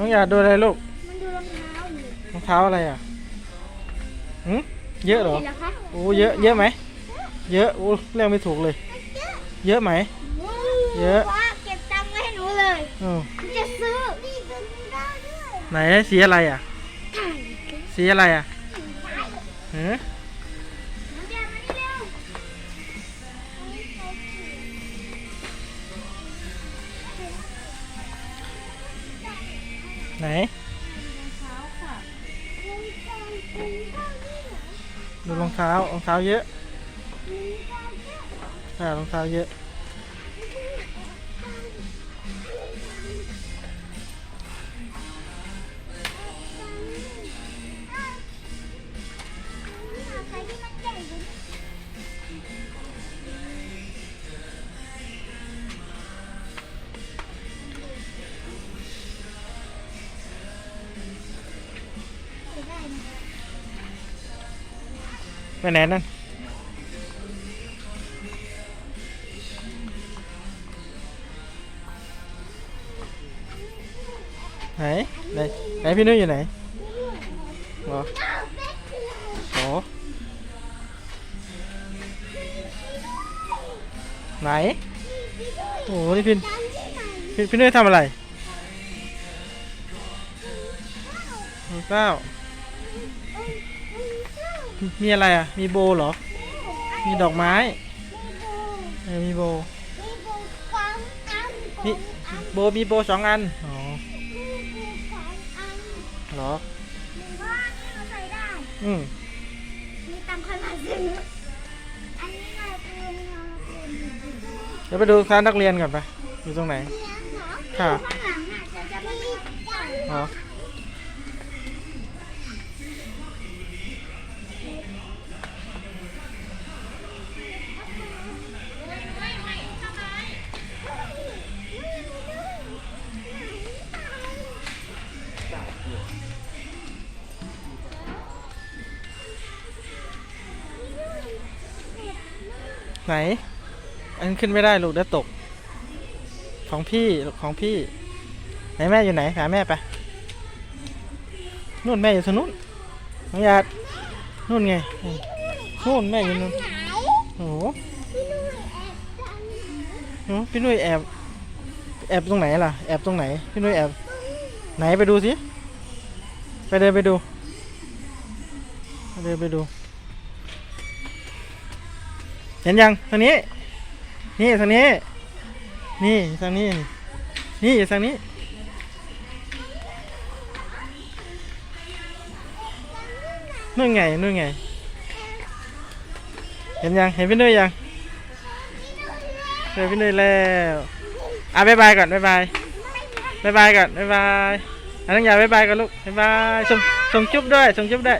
น้องอยากดูอะไรลูกมันดูรองเท้าอยู่รองเท้าอะไรอะหืมเยอะเหรอเห็นแล้วคะโอ้เยอะเยอะไหม เยอะ โอ้เรียกไม่ถูกเลย เยอะไหม เยอะ ว่าเก็บตังค์ไว้ให้หนูเลยเออหนูจะซื้อนี่ก็ได้ด้วยไหนสีอะไรอะถ่ายสีอะไรอะเฮ้ ไหนเท้าค่ะดูรองเท้ารองเท้าเยอะใช่รองเท้าเยอะ ไปไหนนั่นไหนไหนไหนพี่นุ้ยอยู่ไหนหรอโอ้ไหน โอ้นี่พี่พี่พี่นุ้ยทำอะไรเก้า มีอะไรอะ มีโบเหรอ มีดอกไม้เออมีโบนี่โบมีโบสองอัน อ๋อเหรอ อืมมีตังค์ค่อยมาซื้ออันนี้มาเป็นมาเป็นเดี๋ยวไปดูร้านนักเรียนก่อนไป อยู่ตรงไหนเลี้ยงเหรอค่ะข้างหลังอะจะจะไม่มีไก่อ๋ ไหน อันขึ้นไม่ได้ลูกเดี๋ยวตก ของพี่ของพี่ ไหนแม่อยู่ไหนหาแม่ไปนู่นแม่อยู่ทางนู้นน้องหยาดนู่นไงนู่นแม่อยู่นู่นโอ้โหพี่นุ่ยแอบจังโอ้พี่นุ้ยแอบแอบตรงไหนล่ะ แอบตรงไหน พี่นุ้ยแอบ ไหนไปดูสิ ไปเดินไปดูไปเดินไปดู เห็นยังทางนี้ นี่ทางนี้ นี่ทางนี้ นี่ทางนี้ นู่นไง นู่นไง เห็นยัง เห็นพี่นุ้ยยัง เจอพี่นุ้ยแล้ว อะบ๊ายบายก่อนบ๊ายบายบ๊ายบายก่อนบ๊ายบาย นนั้นอย่าบายบายกันลูกบ๊ายบายส่งส่งจุ๊บด้วยส่งจุ๊บด้วย